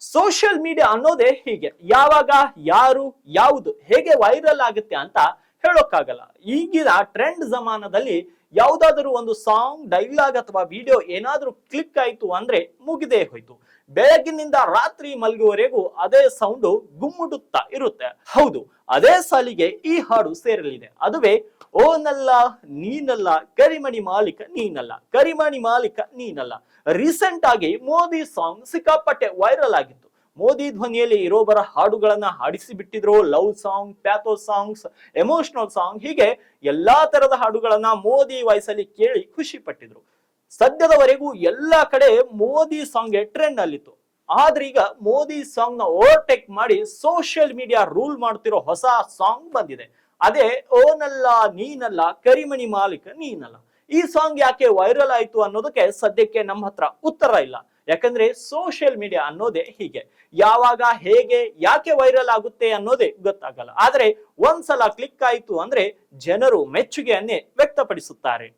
Social media ಅನ್ನೋದೇ ಹೀಗೆ. ಯಾವಾಗ, ಯಾರು, ಯಾವುದು ಹೇಗೆ ವೈರಲ್ ಆಗುತ್ತೆ ಅಂತ ಹೇಳೋಕ್ಕಾಗಲ್ಲ. ಈಗಿನ ಟ್ರೆಂಡ್ ಜಮಾನದಲ್ಲಿ ಯಾವುದಾದರೂ ಒಂದು ಸಾಂಗ್ ಡೈಲಾಗ್ ಅಥವಾ ವಿಡಿಯೋ ಏನಾದ್ರೂ ಕ್ಲಿಕ್ ಆಯ್ತು ಅಂದ್ರೆ ಮುಗಿದೇ ಹೋಯ್ತು. ಬೆಳಗಿನಿಂದ ರಾತ್ರಿ ಮಲಗುವವರೆಗೂ ಅದೇ ಸೌಂಡು ಗುಮ್ಮುಡುತ್ತಾ ಇರುತ್ತೆ. ಹೌದು ಅದೇ ಸಾಲಿಗೆ ಈ ಹಾಡು ಸೇರಲಿದೆ. ಅದುವೇ, ಓನಲ್ಲ, ನೀನಲ್ಲ, ಕರಿಮಣಿ ಮಾಲೀಕ, ನೀನಲ್ಲ, ಕರಿಮಣಿ ಮಾಲೀಕ, ನೀನಲ್ಲ. ರೀಸೆಂಟ್ ಆಗಿ ಮೋದಿ ಸಾಂಗ್ ಸಿಕ್ಕಾಪಟ್ಟೆ ವೈರಲ್ ಆಗಿತ್ತು. ಮೋದಿ ಧ್ವನಿಯಲ್ಲಿ ಇರೋಬರ ಹಾಡುಗಳನ್ನ ಹಾಡಿಸಿ ಬಿಟ್ಟಿದ್ರು. Love song, pathos songs, emotional song, ಹೀಗೆ ಎಲ್ಲಾ ತರದ ಹಾಡುಗಳನ್ನ ಮೋದಿ ವಾಯ್ಸಲ್ಲಿ ಕೇಳಿ ಖುಷಿ ಪಟ್ಟಿದ್ರು. ಸದ್ಯದವರೆಗೂ ಎಲ್ಲಾ ಕಡೆ ಮೋದಿ ಸಾಂಗ್ ಟ್ರೆಂಡ್ ಅಲ್ಲಿತ್ತು. ಆದ್ರೆ ಈಗ ಮೋದಿ ಸಾಂಗ್ನ ಓವರ್ಟೇಕ್ ಮಾಡಿ ಸೋಷಿಯಲ್ ಮೀಡಿಯಾ ರೂಲ್ ಮಾಡ್ತಿರೋ ಹೊಸ ಸಾಂಗ್ ಬಂದಿದೆ. ಅದೇ ಓನಲ್ಲ ನೀನಲ್ಲ ಕರಿಮಣಿ ಮಾಲೀಕ ನೀನಲ್ಲ. ಈ ಸಾಂಗ್ ಯಾಕೆ ವೈರಲ್ ಆಯ್ತು ಅನ್ನೋದಕ್ಕೆ ಸದ್ಯಕ್ಕೆ ನಮ್ಮ ಹತ್ರ ಉತ್ತರ ಇಲ್ಲ. ಯಾಕಂದ್ರೆ ಸೋಷಿಯಲ್ ಮೀಡಿಯಾ ಅನ್ನೋದೇ ಹೀಗೆ. ಯಾವಾಗ ಹೇಗೆ ಯಾಕೆ ವೈರಲ್ ಆಗುತ್ತೆ ಅನ್ನೋದೇ ಗೊತ್ತಾಗಲ್ಲ. ಆದ್ರೆ ಒಂದ್ಸಲ ಕ್ಲಿಕ್ ಆಯ್ತು ಅಂದ್ರೆ ಜನರು ಮೆಚ್ಚುಗೆಯನ್ನೇ ವ್ಯಕ್ತಪಡಿಸುತ್ತಾರೆ.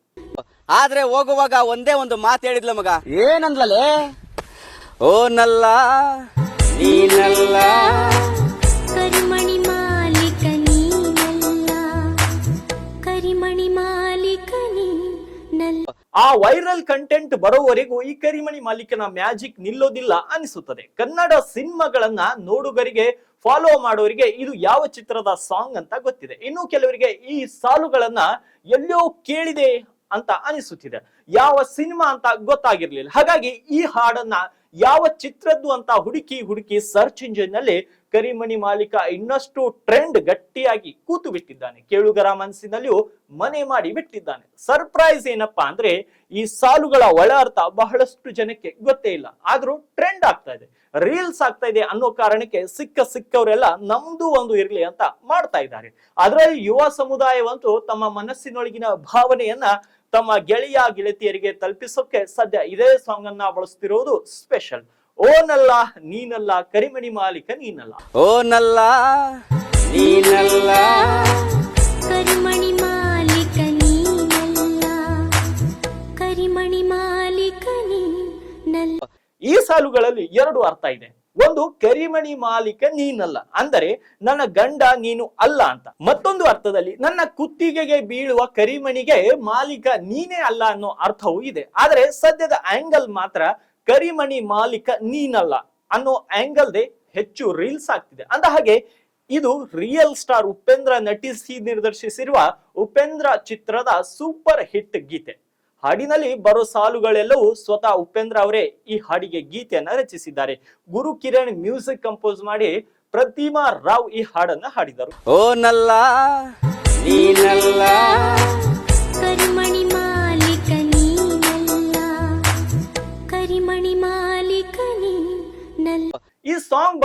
ಆದ್ರೆ ಹೋಗುವಾಗ ಒಂದೇ ಒಂದು ಮಾತು ಹೇಳಿದ್ಲ ಮಗ. ಏನಂದ್ಲಲೇ? ಓ ನಲ್ಲ ನೀನಲ್ಲ ಕರಿಮಣಿ ಮಾಲೀಕ ನೀನಲ್ಲ ಕರಿಮಣಿ ಮಾಲೀಕ ನೀನಲ್ಲ ಆ ವೈರಲ್ ಕಂಟೆಂಟ್ ಬರೋವರೆಗೂ ಈ ಕರಿಮಣಿ ಮಾಲೀಕನ ಮ್ಯಾಜಿಕ್ ನಿಲ್ಲೋದಿಲ್ಲ ಅನಿಸುತ್ತದೆ. ಕನ್ನಡ ಸಿನಿಮಾಗಳನ್ನ ನೋಡುಗರಿಗೆ ಫಾಲೋ ಮಾಡೋರಿಗೆ ಇದು ಯಾವ ಚಿತ್ರದ ಸಾಂಗ್ ಅಂತ ಗೊತ್ತಿದೆ. ಇನ್ನು ಕೆಲವರಿಗೆ ಈ ಸಾಲುಗಳನ್ನ ಎಲ್ಲೋ ಕೇಳಿದೆ ಅಂತ ಅನಿಸುತ್ತಿದೆ. ಯಾವ ಸಿನಿಮಾ ಅಂತ ಗೊತ್ತಾಗಿರ್ಲಿಲ್ಲ. ಹಾಗಾಗಿ ಈ ಹಾಡನ್ನ ಯಾವ ಚಿತ್ರದ್ದು ಅಂತ ಹುಡುಕಿ ಹುಡುಕಿ ಸರ್ಚ್ ಇಂಜಿನ್ನಲ್ಲಿ ಕರಿಮಣಿ ಮಾಲೀಕ ಇನ್ನಷ್ಟು ಟ್ರೆಂಡ್ ಗಟ್ಟಿಯಾಗಿ ಕೂತು ಬಿಟ್ಟಿದ್ದಾನೆ. ಕೇಳುಗರ ಮನಸ್ಸಿನಲ್ಲಿಯೂ ಮನೆ ಮಾಡಿ ಬಿಟ್ಟಿದ್ದಾನೆ. ಸರ್ಪ್ರೈಸ್ ಏನಪ್ಪಾ ಅಂದ್ರೆ ಈ ಸಾಲುಗಳ ಒಳ ಅರ್ಥ ಬಹಳಷ್ಟು ಜನಕ್ಕೆ ಗೊತ್ತೇ ಇಲ್ಲ. ಆದ್ರೂ ಟ್ರೆಂಡ್ ಆಗ್ತಾ ಇದೆ. ರೀಲ್ಸ್ ಆಗ್ತಾ ಇದೆ ಅನ್ನೋ ಕಾರಣಕ್ಕೆ ಸಿಕ್ಕ ಸಿಕ್ಕವರೆಲ್ಲ ನಮ್ದು ಒಂದು ಇರಲಿ ಅಂತ ಮಾಡ್ತಾ ಇದ್ದಾರೆ. ಅದರಲ್ಲಿ ಯುವ ಸಮುದಾಯವಂತೂ ತಮ್ಮ ಮನಸ್ಸಿನೊಳಗಿನ ಭಾವನೆಯನ್ನ ತಮ್ಮ ಗೆಳೆಯ ಗೆಳತಿಯರಿಗೆ ತಲುಪಿಸೋಕೆ ಸದ್ಯ ಇದೇ ಸಾಂಗ್ ಅನ್ನ ಬಳಸ್ತಿರೋದು ಸ್ಪೆಷಲ್ ಓನಲ್ಲ ನೀನಲ್ಲ ಕರಿಮಣಿ ಮಾಲೀಕ ನೀನಲ್ಲ ಓ ನಲ್ಲ ನೀನಲ್ಲ ಕರಿಮಣಿ ಮಾಲೀಕ ನೀನಲ್ಲ ಕರಿಮಣಿ ಮಾಲೀಕ ನೀನಲ್ಲ ಈ ಸಾಲುಗಳಲ್ಲಿ ಎರಡು ಅರ್ಥ ಇದೆ. ಒಂದು ಕರಿಮಣಿ ಮಾಲೀಕ ನೀನಲ್ಲ. ಅಂದರೆ ನನ್ನ ಗಂಡ ನೀನು ಅಲ್ಲ ಅಂತ. ಮತ್ತೊಂದು ಅರ್ಥದಲ್ಲಿ ನನ್ನ ಕುತ್ತಿಗೆಗೆ ಬೀಳುವ ಕರಿಮಣಿಗೆ ಮಾಲೀಕ ನೀನೇ ಅಲ್ಲ ಅನ್ನೋ ಅರ್ಥವೂ ಇದೆ. ಆದರೆ ಸದ್ಯದ ಆಂಗಲ್ ಮಾತ್ರ ಕರಿಮಣಿ ಮಾಲೀಕ ನೀನಲ್ಲ ಅನ್ನೋ ಆಂಗಲ್ದೇ ಹೆಚ್ಚು ರೀಲ್ಸ್ ಆಗ್ತಿದೆ. ಅಂದ ಹಾಗೆ ಇದು ರಿಯಲ್ ಸ್ಟಾರ್ ಉಪೇಂದ್ರ ನಟಿಸಿ ನಿರ್ದೇಶಿಸಿರುವ ಉಪೇಂದ್ರ ಚಿತ್ರದ ಸೂಪರ್ ಹಿಟ್ ಗೀತೆ. ಹಾಡಿನಲ್ಲಿ ಬರೋ ಸಾಲುಗಳೆಲ್ಲವೂ ಸ್ವತಃ ಉಪೇಂದ್ರ ಅವರೇ ಈ ಹಾಡಿಗೆ ಗೀತೆಯನ್ನ ರಚಿಸಿದ್ದಾರೆ. ಗುರು ಕಿರಣ್ ಮ್ಯೂಸಿಕ್ ಕಂಪೋಸ್ ಮಾಡಿ ಪ್ರತಿಮಾ ರಾವ್ ಈ ಹಾಡನ್ನ ಹಾಡಿದರು. ಓ ನಲ್ಲ ನೀನಲ್ಲ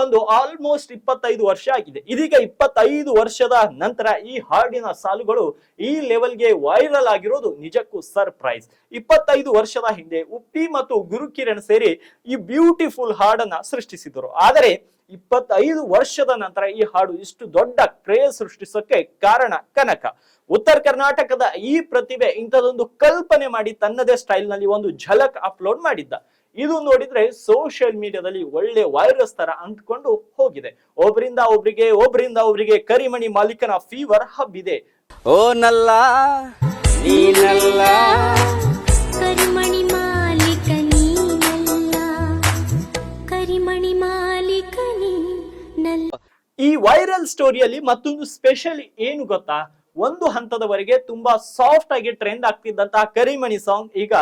ಬಂದು ಆಲ್ಮೋಸ್ಟ್ ಇಪ್ಪತ್ತೈದು ವರ್ಷ ಆಗಿದೆ. ಇದೀಗ ಇಪ್ಪತ್ತೈದು ವರ್ಷದ ನಂತರ ಈ ಹಾಡಿನ ಸಾಲುಗಳು ಈ ಲೆವೆಲ್ಗೆ ವೈರಲ್ ಆಗಿರೋದು ನಿಜಕ್ಕೂ ಸರ್ಪ್ರೈಸ್ ಇಪ್ಪತ್ತೈದು ವರ್ಷದ ಹಿಂದೆ ಉಪ್ಪಿ ಮತ್ತು ಗುರುಕಿರಣ್ ಸೇರಿ ಈ ಬ್ಯೂಟಿಫುಲ್ ಹಾಡನ್ನ ಸೃಷ್ಟಿಸಿದರು. ಆದರೆ ಇಪ್ಪತ್ತೈದು ವರ್ಷದ ನಂತರ ಈ ಹಾಡು ಇಷ್ಟು ದೊಡ್ಡ ಕ್ರೇಜ್ ಸೃಷ್ಟಿಸೋಕೆ ಕಾರಣ ಕನಕ. ಉತ್ತರ ಕರ್ನಾಟಕದ ಈ ಪ್ರತಿಭೆ ಇಂಥದೊಂದು ಕಲ್ಪನೆ ಮಾಡಿ ತನ್ನದೇ ಸ್ಟೈಲ್ನಲ್ಲಿ ಒಂದು ಝಲಕ್ ಅಪ್ಲೋಡ್ ಮಾಡಿದ್ದ. ಇದು ನೋಡಿದ್ರೆ ಸೋಷಿಯಲ್ ಮೀಡಿಯಾದಲ್ಲಿ ಒಳ್ಳೆ ವೈರಸ್ ತರ ಅಂಟ್ಕೊಂಡು ಹೋಗಿದೆ. ಒಬ್ಬರಿಂದ ಒಬ್ರಿಗೆ ಒಬ್ಬರಿಂದ ಒಬ್ರಿಗೆ ಕರಿಮಣಿ ಮಾಲೀಕನ ಫೀವರ್ ಹಬ್ಬಿದೆ. ಓ ನಲ್ಲ ನೀನಲ್ಲ ಕರಿಮಣಿ ಮಾಲೀಕ ನೀನಲ್ಲ ಕರಿಮಣಿ ಮಾಲೀಕ ನೀನಲ್ಲ ಈ ವೈರಲ್ ಸ್ಟೋರಿಯಲ್ಲಿ ಮತ್ತೊಂದು ಸ್ಪೆಷಲ್ ಏನು ಗೊತ್ತಾ? ಒಂದು ಹಂತದವರೆಗೆ ತುಂಬಾ ಸಾಫ್ಟ್ ಆಗಿ ಟ್ರೆಂಡ್ ಆಗ್ತಿದ್ದಂತಹ ಕರಿಮಣಿ ಸಾಂಗ್ ಈಗ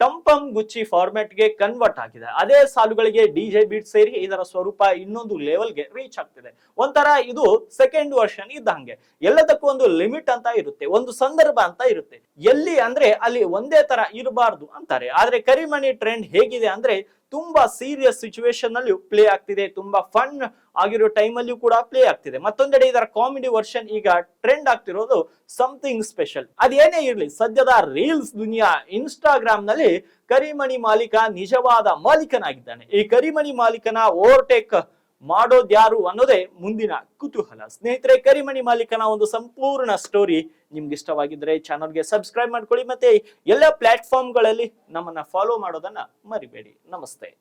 ಟಂಪಂ ಗುಚ್ಚಿ ಫಾರ್ಮ್ಯಾಟ್ಗೆ ಕನ್ವರ್ಟ್ ಆಗಿದೆ. ಅದೇ ಸಾಲುಗಳಿಗೆ ಡಿಜೆ ಬೀಟ್ ಸೇರಿ ಇದರ ಸ್ವರೂಪ ಇನ್ನೊಂದು ಲೆವೆಲ್ಗೆ ರೀಚ್ ಆಗ್ತಿದೆ. ಒಂಥರ ಇದು ಸೆಕೆಂಡ್ ವರ್ಷನ್ ಇದ್ದಂಗೆ. ಎಲ್ಲದಕ್ಕೂ ಒಂದು ಲಿಮಿಟ್ ಅಂತ ಇರುತ್ತೆ, ಒಂದು ಸಂದರ್ಭ ಅಂತ ಇರುತ್ತೆ. ಎಲ್ಲಿ ಅಂದ್ರೆ ಅಲ್ಲಿ ಒಂದೇ ತರ ಇರಬಾರ್ದು ಅಂತಾರೆ. ಆದ್ರೆ ಕರಿಮಣಿ ಟ್ರೆಂಡ್ ಹೇಗಿದೆ ಅಂದ್ರೆ ತುಂಬಾ ಸೀರಿಯಸ್ ಸಿಚುವೇಶನ್ ನಲ್ಲಿಯೂ ಪ್ಲೇ ಆಗ್ತಿದೆ, ತುಂಬಾ ಫನ್ ಆಗಿರೋ ಟೈಮ್ ಅಲ್ಲಿಯೂ ಕೂಡ ಪ್ಲೇ ಆಗ್ತಿದೆ. ಮತ್ತೊಂದೆಡೆ ಇದರ ಕಾಮಿಡಿ ವರ್ಷನ್ ಈಗ ಟ್ರೆಂಡ್ ಆಗ್ತಿರೋದು ಸಮಥಿಂಗ್ ಸ್ಪೆಷಲ್ ಅದೇನೇ ಇರಲಿ, ಸದ್ಯದ ರೀಲ್ಸ್ ದುನಿಯಾ ಇನ್ಸ್ಟಾಗ್ರಾಮ್ನಲ್ಲಿ ಕರಿಮಣಿ ಮಾಲೀಕ ನಿಜವಾದ ಮಾಲೀಕನಾಗಿದ್ದಾನೆ. ಈ ಕರಿಮಣಿ ಮಾಲೀಕನ ಓವರ್ಟೇಕ್ ಮಾಡೋದ್ಯಾರು ಅನ್ನೋದೇ ಮುಂದಿನ ಕುತೂಹಲ. ಸ್ನೇಹಿತರೆ, ಕರಿಮಣಿ ಮಾಲೀಕನ ಒಂದು ಸಂಪೂರ್ಣ ಸ್ಟೋರಿ ನಿಮ್ಗೆ ಇಷ್ಟವಾಗಿದ್ರೆ ಚಾನಲ್ಗೆ ಸಬ್ಸ್ಕ್ರೈಬ್ ಮಾಡ್ಕೊಳ್ಳಿ ಮತ್ತೆ ಎಲ್ಲ ಪ್ಲಾಟ್ಫಾರ್ಮ್ಗಳಲ್ಲಿ ನಮ್ಮನ್ನ ಫಾಲೋ ಮಾಡೋದನ್ನ ಮರಿಬೇಡಿ. ನಮಸ್ತೆ.